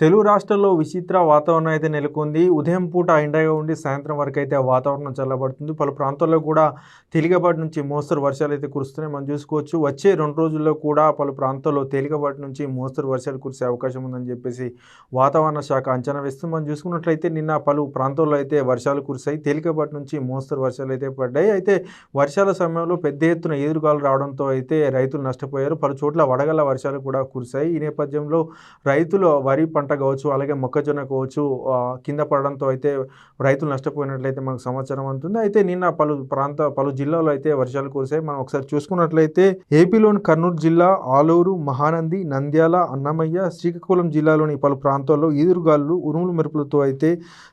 తెలుగు రాష్ట్రాల్లో విచిత్ర వాతావరణం అయితే నెలకొంది. ఉదయం పూట ఎండగా ఉండి సాయంత్రం వరకు అయితే ఆ వాతావరణం చల్లబడుతుంది. పలు ప్రాంతాల్లో కూడా తేలికపాటి నుంచి మోస్తరు వర్షాలు అయితే కురుస్తున్నాయి. మనం చూసుకోవచ్చు వచ్చే రెండు రోజుల్లో కూడా పలు ప్రాంతాల్లో తేలికపాటి నుంచి మోస్తరు వర్షాలు కురిసే అవకాశం ఉందని చెప్పేసి వాతావరణ శాఖ అంచనా వేస్తుంది. మనం చూసుకున్నట్లయితే నిన్న పలు ప్రాంతాల్లో అయితే వర్షాలు కురిసాయి తేలికపాటి నుంచి మోస్తరు వర్షాలు అయితే పడ్డాయి. అయితే వర్షాల సమయంలో పెద్ద ఎత్తున ఎదురుగాలు రావడంతో అయితే రైతులు నష్టపోయారు. పలు చోట్ల వడగల వర్షాలు కూడా కురిశాయి. ఈ నేపథ్యంలో రైతులు వరి పంట పంట కావచ్చు అలాగే మొక్కజొన్న కావచ్చు కింద పడడంతో అయితే రైతులు నష్టపోయినట్లయితే మనకు సమాచారం అందుతుంది. అయితే నిన్న పలు ప్రాంత పలు జిల్లాలో అయితే వర్షాలు కురిసాయి మనం ఒకసారి చూసుకున్నట్లయితే ఏపీలోని కర్నూలు జిల్లా ఆలూరు మహానంది నంద్యాల అన్నమయ్య శ్రీకాకుళం జిల్లాలోని పలు ప్రాంతాల్లో ఈదురుగాలు ఉరుములు మెరుపులతో అయితే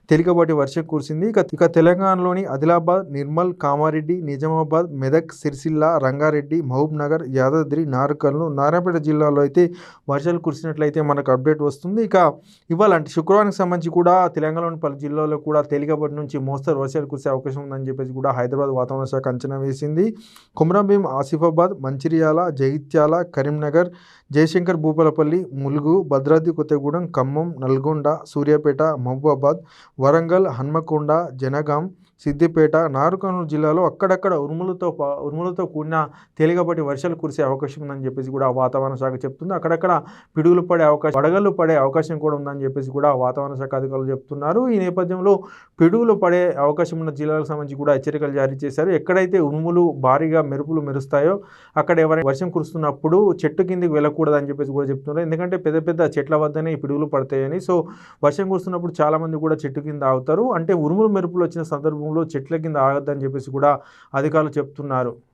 తేలికపాటి వర్షం కురిసింది. ఇక ఇక తెలంగాణలోని ఆదిలాబాద్ నిర్మల్ కామారెడ్డి నిజామాబాద్ మెదక్ సిరిసిల్ల రంగారెడ్డి మహబూబ్ నగర్ యాదాద్రి నారకల్లు నారాయణపేట జిల్లాలో అయితే వర్షాలు కురిసినట్లయితే మనకు అప్డేట్ వస్తుంది. ఇక ఇవ్వాలంటే అంటే శుక్రవారానికి సంబంధించి కూడా తెలంగాణలోని పలు జిల్లాల్లో కూడా తేలికపాటి నుంచి మోస్తరు వర్షాలు కురిసే అవకాశం ఉందని చెప్పేసి కూడా హైదరాబాద్ వాతావరణ శాఖ అంచనా వేసింది. కుమ్రంభీం ఆసిఫాబాద్ మంచిర్యాల జగిత్యాల కరీంనగర్ జయశంకర్ భూపాలపల్లి ములుగు భద్రాద్రి కొత్తగూడెం ఖమ్మం నల్గొండ సూర్యాపేట మహబూబాబాద్ వరంగల్ హన్మకొండ జనగాం సిద్దిపేట నారుకర్నూలు జిల్లాలో అక్కడక్కడ ఉరుములతో పా- ఉరుములతో కూడిన తేలికపాటి వర్షాలు కురిసే అవకాశం ఉందని చెప్పేసి కూడా వాతావరణ శాఖ చెప్తుంది. అక్కడక్కడ పిడుగులు పడే అవకాశం వడగళ్ళు పడే అవకాశం కూడా ఉందని చెప్పేసి కూడా వాతావరణ శాఖ అధికారులు చెప్తున్నారు. ఈ నేపథ్యంలో పిడుగులు పడే అవకాశం ఉన్న జిల్లాలకు సంబంధించి కూడా హెచ్చరికలు జారీ చేశారు. ఎక్కడైతే ఉరుములు భారీగా మెరుపులు మెరుస్తాయో అక్కడ ఎవరైనా వర్షం కురుస్తున్నప్పుడు చెట్టు కిందకి వెళ్ళకూడదని చెప్పేసి కూడా చెప్తున్నారు. ఎందుకంటే పెద్ద పెద్ద చెట్ల వద్దనే ఈ పిడుగులు పడతాయని. సో వర్షం కురుస్తున్నప్పుడు చాలామంది కూడా చెట్టు కింద ఆగుతారు. అంటే ఉరుములు మెరుపులు వచ్చిన సందర్భం సందర్భంలో చెట్ల కింద ఆగద్దని చెప్పేసి కూడా అధికారులు చెప్తున్నారు.